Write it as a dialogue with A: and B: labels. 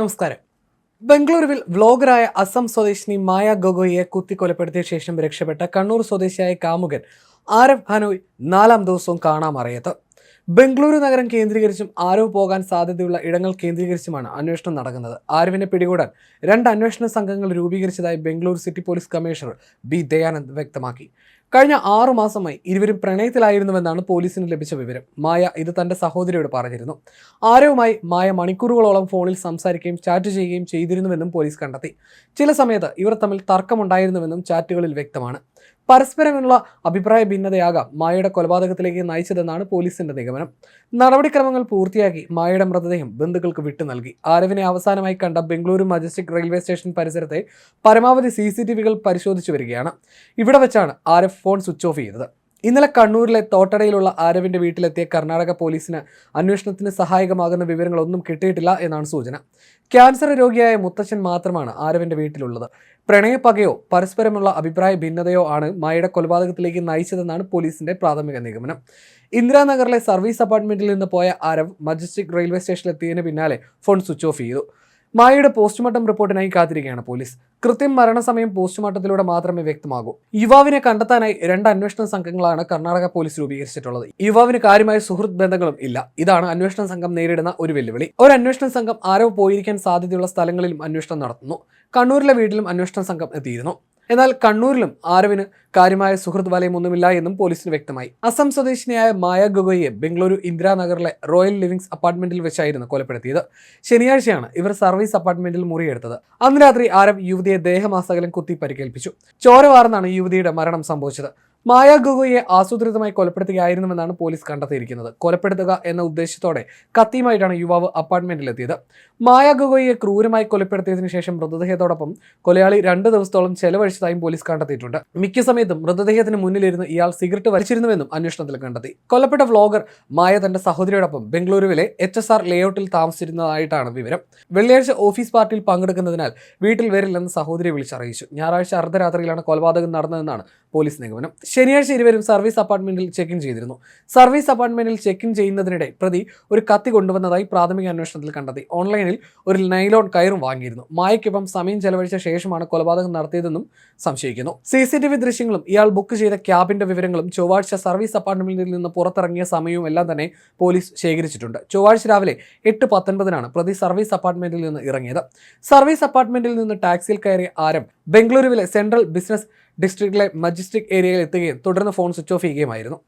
A: നമസ്കാരം. ബംഗളൂരുവിൽ വ്ലോഗറായ അസം സ്വദേശിനി മായ ഗൊഗോയിയെ കുത്തിക്കൊലപ്പെടുത്തിയ ശേഷം രക്ഷപ്പെട്ട കണ്ണൂർ സ്വദേശിയായ കാമുകൻ ആരഫ് ഹനോയ് നാലാം ദിവസവും കാണാമറിയത്ത് ബംഗളൂരു നഗരം കേന്ദ്രീകരിച്ചും ആരവ് പോകാൻ സാധ്യതയുള്ള ഇടങ്ങൾ കേന്ദ്രീകരിച്ചുമാണ് അന്വേഷണം നടക്കുന്നത്. ആരവിനെ പിടികൂടാൻ രണ്ട് അന്വേഷണ സംഘങ്ങൾ രൂപീകരിച്ചതായി Bengaluru city police commissioner B Dayanand വ്യക്തമാക്കി. കഴിഞ്ഞ ആറു മാസമായി ഇരുവരും പ്രണയത്തിലായിരുന്നുവെന്നാണ് പോലീസിന് ലഭിച്ച വിവരം. മായ ഇത് തന്റെ സഹോദരിയോട് പറഞ്ഞിരുന്നു. ആരവുമായി മായ മണിക്കൂറുകളോളം ഫോണിൽ സംസാരിക്കുകയും ചാറ്റ് ചെയ്യുകയും ചെയ്തിരുന്നുവെന്നും പോലീസ് കണ്ടെത്തി. ചില സമയത്ത് ഇവർ തമ്മിൽ തർക്കമുണ്ടായിരുന്നുവെന്നും ചാറ്റുകളിൽ വ്യക്തമാണ്. പരസ്പരമുള്ള അഭിപ്രായ ഭിന്നതയാകാം മായയുടെ കൊലപാതകത്തിലേക്ക് നയിച്ചതെന്നാണ് പോലീസിന്റെ നിഗമനം. നടപടിക്രമങ്ങൾ പൂർത്തിയാക്കി മായയുടെ മൃതദേഹം ബന്ധുക്കൾക്ക് വിട്ടു നൽകി. ആരവിനെ അവസാനമായി കണ്ട ബംഗളൂരു മജസ്റ്റിക് റെയിൽവേ സ്റ്റേഷൻ പരിസരത്തെ പരമാവധി സി പരിശോധിച്ചു വരികയാണ്. ഇവിടെ വെച്ചാണ് ആരഫ് ഫോൺ സ്വിച്ച് ഓഫ് ചെയ്തത്. ഇന്നലെ കണ്ണൂരിലെ തോട്ടടയിലുള്ള ആരവിന്റെ വീട്ടിലെത്തിയ കർണാടക പോലീസിന് അന്വേഷണത്തിന് സഹായകമാകുന്ന വിവരങ്ങളൊന്നും കിട്ടിയിട്ടില്ല എന്നാണ് സൂചന. ക്യാൻസർ രോഗിയായ മുത്തച്ഛൻ മാത്രമാണ് ആരവിന്റെ വീട്ടിലുള്ളത്. പ്രണയപ്പകയോ പരസ്പരമുള്ള അഭിപ്രായ ഭിന്നതയോ ആണ് മായയുടെ കൊലപാതകത്തിലേക്ക് നയിച്ചതെന്നാണ് പോലീസിന്റെ പ്രാഥമിക നിഗമനം. ഇന്ദിരാനഗറിലെ സർവീസ് അപ്പാർട്ട്മെന്റിൽ നിന്ന് പോയ ആരവ് മജസ്റ്റിക് റെയിൽവേ സ്റ്റേഷനിലെത്തിയതിന് പിന്നാലെ ഫോൺ സ്വിച്ച് ഓഫ് ചെയ്തു. മായയുടെ പോസ്റ്റ്മോർട്ടം റിപ്പോർട്ടിനായി കാത്തിരിക്കുകയാണ് പോലീസ്. കൃത്യം മരണസമയം പോസ്റ്റ്മോർട്ടത്തിലൂടെ മാത്രമേ വ്യക്തമാകൂ. യുവാവിനെ കണ്ടെത്താനായി രണ്ട് അന്വേഷണ സംഘങ്ങളാണ് കർണാടക പോലീസ് രൂപീകരിച്ചിട്ടുള്ളത്. യുവാവിന് കാര്യമായ സുഹൃത്ത് ബന്ധങ്ങളും ഇല്ല. ഇതാണ് അന്വേഷണ സംഘം നേരിടുന്ന ഒരു വെല്ലുവിളി. ഒരു അന്വേഷണ സംഘം ആരോ പോയിരിക്കാൻ സാധ്യതയുള്ള സ്ഥലങ്ങളിലും അന്വേഷണം നടത്തുന്നു. കണ്ണൂരിലെ വീട്ടിലും അന്വേഷണ സംഘം എത്തിയിരുന്നു. എന്നാൽ കണ്ണൂരിലും ആരവിന് കാര്യമായ സുഹൃത്ത് വലയമൊന്നുമില്ല എന്നും പോലീസിന് വ്യക്തമായി. അസം സ്വദേശിനിയായ മായ ഗൊഗോയെ ബംഗളൂരു ഇന്ദിരാനഗറിലെ റോയൽ ലിവിംഗ്സ് അപ്പാർട്ട്മെന്റിൽ വെച്ചായിരുന്നു കൊലപ്പെടുത്തിയത്. ശനിയാഴ്ചയാണ് ഇവർ സർവീസ് അപ്പാർട്ട്മെന്റിൽ മുറിയെടുത്തത്. അന്ന് രാത്രി ആരവ് യുവതിയെ ദേഹമാസകലം കുത്തി പരിക്കേൽപ്പിച്ചു ചോരവാർന്നാണ് യുവതിയുടെ മരണം സംഭവിച്ചത്. മായ ഗൊഗോയെ ആസൂത്രിതമായി കൊലപ്പെടുത്തുകയായിരുന്നുവെന്നാണ് പോലീസ് കണ്ടെത്തിയിരിക്കുന്നത്. കൊലപ്പെടുത്തുക എന്ന ഉദ്ദേശത്തോടെ കത്തിയുമായിട്ടാണ് യുവാവ് അപ്പാർട്ട്മെന്റിലെത്തിയത്. മായ ഗൊഗോയെ ക്രൂരമായി കൊലപ്പെടുത്തിയതിനു ശേഷം മൃതദേഹത്തോടൊപ്പം കൊലയാളി രണ്ട് ദിവസത്തോളം ചെലവഴിച്ചതായും പോലീസ് കണ്ടെത്തിയിട്ടുണ്ട്. മിക്ക സമയത്തും മൃതദേഹത്തിന് മുന്നിലിരുന്ന് ഇയാൾ സിഗരറ്റ് വലിച്ചിരുന്നുവെന്നും അന്വേഷണത്തിൽ കണ്ടെത്തി. കൊല്ലപ്പെട്ട വ്ലോഗർ മായ തന്റെ സഹോദരിയോടൊപ്പം ബംഗളൂരുവിലെ എച്ച് എസ് ആർ ലേഔട്ടിൽ താമസിച്ചിരുന്നതായിട്ടാണ് വിവരം. വെള്ളിയാഴ്ച ഓഫീസ് പാർട്ടിയിൽ പങ്കെടുക്കുന്നതിനാൽ വീട്ടിൽ വരില്ലെന്ന് സഹോദരി വിളിച്ചറിയിച്ചു. ഞായറാഴ്ച അർദ്ധരാത്രിയിലാണ് കൊലപാതകം നടന്നതെന്നാണ് പോലീസ് നിഗമനം. ശനിയാഴ്ച ഇരുവരും സർവീസ് അപ്പാർട്ട്മെന്റിൽ ചെക്ക് ഇൻ ചെയ്തിരുന്നു. സർവീസ് അപ്പാർട്ട്മെന്റിൽ ചെക്ക് ഇൻ ചെയ്യുന്നതിനിടെ പ്രതി ഒരു കത്തി കൊണ്ടുവന്നതായി പ്രാഥമിക അന്വേഷണത്തിൽ കണ്ടെത്തി. ഓൺലൈനിൽ ഒരു നൈലോൺ കയറും വാങ്ങിയിരുന്നു. മായയ്ക്കൊപ്പം സമയം ചെലവഴിച്ച ശേഷമാണ് കൊലപാതകം നടത്തിയതെന്നും സംശയിക്കുന്നു. സി സി ടി വി ദൃശ്യങ്ങളും ഇയാൾ ബുക്ക് ചെയ്ത ക്യാബിന്റെ വിവരങ്ങളും ചൊവ്വാഴ്ച സർവീസ് അപ്പാർട്ട്മെന്റിൽ നിന്ന് പുറത്തിറങ്ങിയ സമയവും എല്ലാം തന്നെ പോലീസ് ശേഖരിച്ചിട്ടുണ്ട്. ചൊവ്വാഴ്ച രാവിലെ എട്ട് പത്തൊൻപതിനാണ് പ്രതി സർവീസ് അപ്പാർട്ട്മെന്റിൽ നിന്ന് ഇറങ്ങിയത്. സർവീസ് അപ്പാർട്ട്മെന്റിൽ നിന്ന് ടാക്സിയിൽ കയറിയ ആരം ബംഗളൂരുവിലെ സെൻട്രൽ ബിസിനസ് ഡിസ്ട്രിക്റ്റിലെ മജിസ്ട്രിക് ഏരിയയിൽ എത്തുകയും തുടർന്ന് ഫോൺ സ്വിച്ച് ഓഫ് ചെയ്യുകയുമായിരുന്നു.